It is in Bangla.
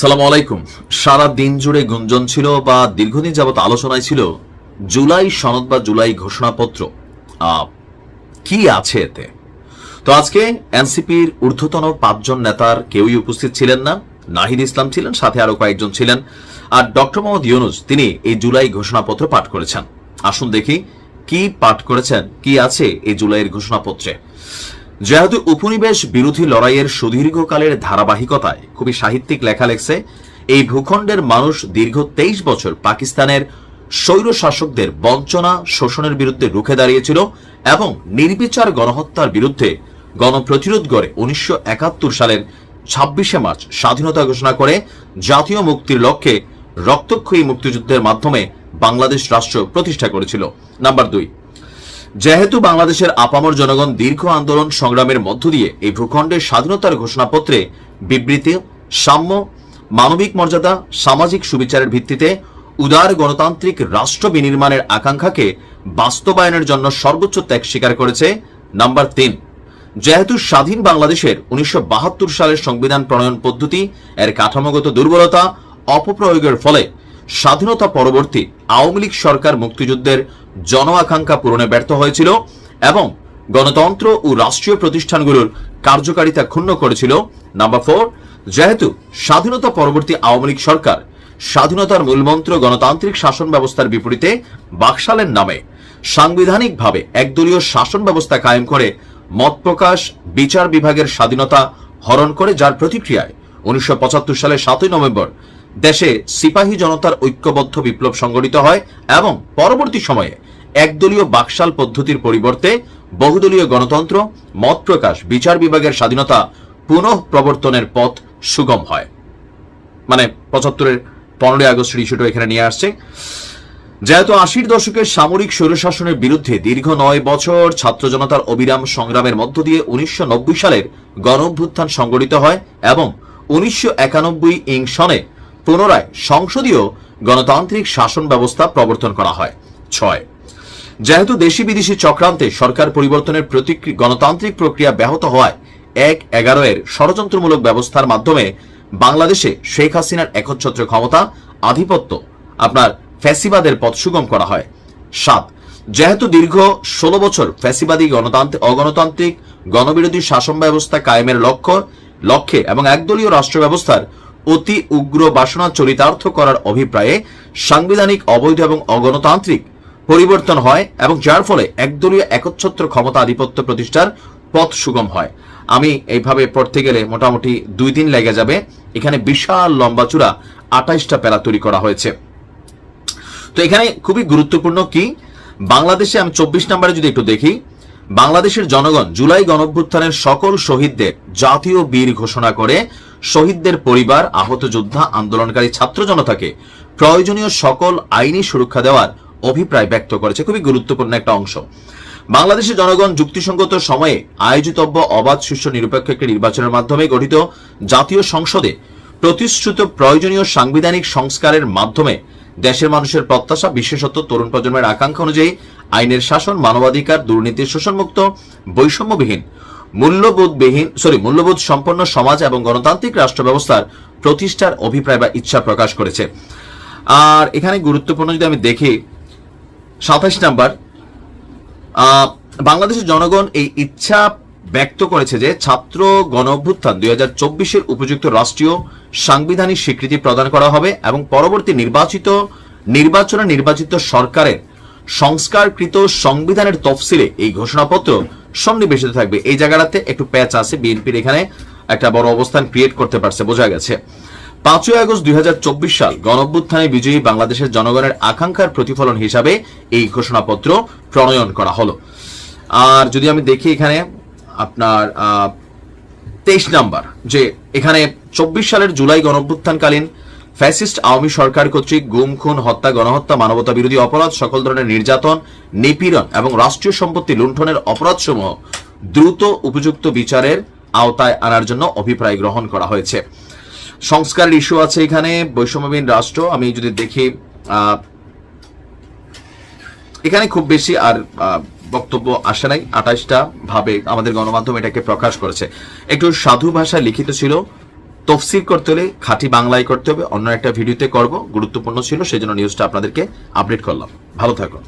সালাম আলাইকুম। সারা দিন জুড়ে গুঞ্জন ছিল বা দীর্ঘদিন যাবত আলোচনায় ছিল জুলাই সনদ বা জুলাই ঘোষণাপত্র। কি আছে এতে? তো আজকে এনসিপির ঊর্ধ্বতন পাঁচজন নেতার কেউই উপস্থিত ছিলেন না। নাহিদ ইসলাম ছিলেন, সাথে আরও কয়েকজন ছিলেন। আর ডক্টর মোহাম্মদ ইউনুস, তিনি এই জুলাই ঘোষণাপত্র পাঠ করেছেন। আসুন দেখি কি পাঠ করেছেন, কি আছে এই জুলাইয়ের ঘোষণাপত্রে? যেহেতু উপনিবেশ বিরোধী লড়াইয়ের সুদীর্ঘকালের ধারাবাহিকতায় খুবই সাহিত্যিক লেখা লেখছে, এই ভূখণ্ডের মানুষ দীর্ঘ তেইশ বছর পাকিস্তানের স্বৈর শাসকদের বঞ্চনা শোষণের বিরুদ্ধে রুখে দাঁড়িয়েছিল এবং নির্বিচার গণহত্যার বিরুদ্ধে গণপ্রতিরোধ গড়ে উনিশশো একাত্তর সালের ছাব্বিশে মার্চ স্বাধীনতা ঘোষণা করে জাতীয় মুক্তির লক্ষ্যে রক্তক্ষয়ী মুক্তিযুদ্ধের মাধ্যমে বাংলাদেশ রাষ্ট্র প্রতিষ্ঠা করেছিল। নাম্বার দুই যেহেতু বাংলাদেশের আপামর জনগণ দীর্ঘ আন্দোলন সংগ্রামের মধ্য দিয়ে এই ভূখণ্ডের স্বাধীনতার ঘোষণাপত্রে বিবৃতি, সাম্য, মানবিক মর্যাদা, সামাজিক সুবিচারের ভিত্তিতে উদার গণতান্ত্রিক রাষ্ট্র বিনির্মাণের আকাঙ্ক্ষাকে বাস্তবায়নের জন্য সর্বোচ্চ ত্যাগ স্বীকার করেছে নাম্বার তিন। যেহেতু স্বাধীন বাংলাদেশের উনিশশো বাহাত্তর সালের সংবিধান প্রণয়ন পদ্ধতি এর কাঠামোগত দুর্বলতা, অপপ্রয়োগের ফলে স্বাধীনতা পরবর্তী আওয়ামী লীগ সরকার মুক্তিযুদ্ধের জন আকাঙ্ক্ষা পূরণে ব্যর্থ হয়েছিল এবং গণতন্ত্র ও রাষ্ট্রীয় প্রতিষ্ঠানগুলোর কার্যকারিতা ক্ষুণ্ণ করেছিল। নাম্বার ফোর যেহেতু স্বাধীনতা পরবর্তী আওয়ামী লীগ সরকার স্বাধীনতার মূলমন্ত্র গণতান্ত্রিক শাসন ব্যবস্থার বিপরীতে বাকশালের নামে সাংবিধানিকভাবে একদলীয় শাসন ব্যবস্থা কায়েম করে মত প্রকাশ, বিচার বিভাগের স্বাধীনতা হরণ করে যার প্রতিক্রিয়ায় উনিশশো সালের সাতই নভেম্বর দেশে সিপাহী জনতার ঐক্যবদ্ধ বিপ্লব সংগঠিত হয় এবং পরবর্তী সময়ে একদলীয় বাকশাল পদ্ধতির পরিবর্তে বহুদলীয় গণতন্ত্র, মত প্রকাশ, বিচার বিভাগের স্বাধীনতা পুনঃ প্রবর্তনের পথ সুগম হয়। মানে পঁচাত্তরের পনেরোই আগস্টের ইস্যুটা এখানে নিয়ে আসছে। যেহেতু আশির দশকের সামরিক স্বৈরশাসনের বিরুদ্ধে দীর্ঘ নয় বছর ছাত্র জনতার অবিরাম সংগ্রামের মধ্য দিয়ে উনিশশো নব্বই সালের গণ সংগঠিত হয় এবং উনিশশো একানব্বই ইং সনে পুনরায় সংসদীয় গণতান্ত্রিক শাসন ব্যবস্থা প্রবর্তন করা হয়। ছয়, যেহেতু দেশি বিদেশি চক্রান্তে সরকার পরিবর্তনের গণতান্ত্রিক প্রক্রিয়া ব্যাহত হওয়ায় এক এগারো এর ষড়যন্ত্রমূলক ব্যবস্থার মাধ্যমে বাংলাদেশে শেখ হাসিনার একচ্ছত্র ক্ষমতা, আধিপত্য আপনার ফ্যাসিবাদের পথ সুগম করা হয়। সাত, যেহেতু দীর্ঘ ষোলো বছর ফ্যাসিবাদী গণতান্ত্রিক অগণতান্ত্রিক গণবিরোধী শাসন ব্যবস্থা কায়েমের লক্ষ্য, লক্ষ্যে এবং একদলীয় রাষ্ট্র ব্যবস্থার অতি উগ্র বাসনা চরিতার্থ করার অভিপ্রায়ে সাংবিধানিক অবৈধ এবং অগণতান্ত্রিক পরিবর্তন হয় এবং যার ফলে একদলীয় একচ্ছত্র ক্ষমতা আধিপত্য প্রতিষ্ঠার পথ সুগম হয়। আমি এইভাবে পড়তে গেলে মোটামুটি দুই দিন লেগে যাবে। এখানে বিশাল লম্বা চূড়া আঠাইশটা প্যারা তৈরি করা হয়েছে। তো এখানে খুবই গুরুত্বপূর্ণ কি, বাংলাদেশে আমি চব্বিশ নম্বরে যদি একটু দেখি বাংলাদেশের জনগণ জুলাই গণঅভ্যুত্থানের সকল শহীদদের জাতীয় বীর ঘোষণা করে শহীদদের পরিবার, আহত যোদ্ধা, আন্দোলনকারী ছাত্র জনতাকে প্রয়োজনীয় সকল আইনি সুরক্ষা দেওয়ার অভিপ্রায় ব্যক্ত করেছে। খুবই গুরুত্বপূর্ণ একটা অংশ। বাংলাদেশের জনগণ যুক্তিসঙ্গত সময়ে আয়োজিতব্য অবাধ শীর্ষ নিরপেক্ষ একটি নির্বাচনের মাধ্যমে গঠিত জাতীয় সংসদে প্রতিশ্রুত প্রয়োজনীয় সাংবিধানিক সংস্কারের মাধ্যমে দেশের মানুষের প্রত্যাশা, বিশেষত তরুণ প্রজন্মের আকাঙ্ক্ষা অনুযায়ী আইনের শাসন, মানবাধিকার, দুর্নীতির শোষণমুক্ত, বৈষম্যবিহীন, মূল্যবোধবিহীন সরি মূল্যবোধ সম্পন্ন সমাজ এবং গণতান্ত্রিক রাষ্ট্র ব্যবস্থার প্রতিষ্ঠার অভিপ্রায় বা ইচ্ছা প্রকাশ করেছে। আর এখানে গুরুত্বপূর্ণ যদি আমি দেখি সাতাশ নাম্বার বাংলাদেশের জনগণ এই ইচ্ছা ব্যক্ত করেছে যে ছাত্র গণ অভ্যুত্থান দুই হাজার চব্বিশের উপযুক্ত রাষ্ট্রীয় সাংবিধানিক স্বীকৃতি প্রদান করা হবে এবং পরবর্তী নির্বাচিত নির্বাচনে নির্বাচিত সরকারের সংস্কারকৃত সংবিধানের তফসিলে এই ঘোষণাপত্র সন্নিবেশিত থাকবে। এই জায়গাটাতে একটু প্যাচ আছে, বিএনপির এখানে একটা বড় অবস্থান ক্রিয়েট করতে পারছে, বোঝা গেছে। পাঁচই আগস্ট দুই হাজার চব্বিশ সাল গণঅভ্যুত্থানে বিজয়ী বাংলাদেশের জনগণের আকাঙ্ক্ষার প্রতিফলন হিসাবে এই ঘোষণাপত্র প্রণয়ন করা হলো। আর যদি আমি দেখি এখানে আপনার তেইশ নাম্বার, যে এখানে চব্বিশ সালের জুলাই গণঅভ্যুত্থানকালীন ফ্যাসিস্ট আওয়ামী সরকার কর্তৃক গুম, খুন, হত্যা, গণহত্যা, মানবতা বিরোধী অপরাধ, সকল ধরনের নির্যাতন, নিপীড়ন এবং রাষ্ট্রীয় সম্পত্তি লুণ্ঠনের অপরাধসমূহ দ্রুত উপযুক্ত বিচারের আওতায় আনার জন্য অভিপ্রায় গ্রহণ করা হয়েছে। সংস্কারের ইস্যু আছে এখানে, বৈষম্যবিহীন রাষ্ট্র, আমি যদি দেখি এখানে খুব বেশি আর বক্তব্য আসে নাই আঠাশটা ভাবে আমাদের গণমাধ্যম এটাকে প্রকাশ করেছে। একটু সাধু ভাষায় লিখিত ছিল তফসির করতে হলে খাঁটি বাংলায় করতে হবে, অন্য একটা ভিডিওতে করব, গুরুত্বপূর্ণ ছিল, সেজন্য নিউজটা আপনাদেরকে আপডেট করলাম। ভালো থাকুন।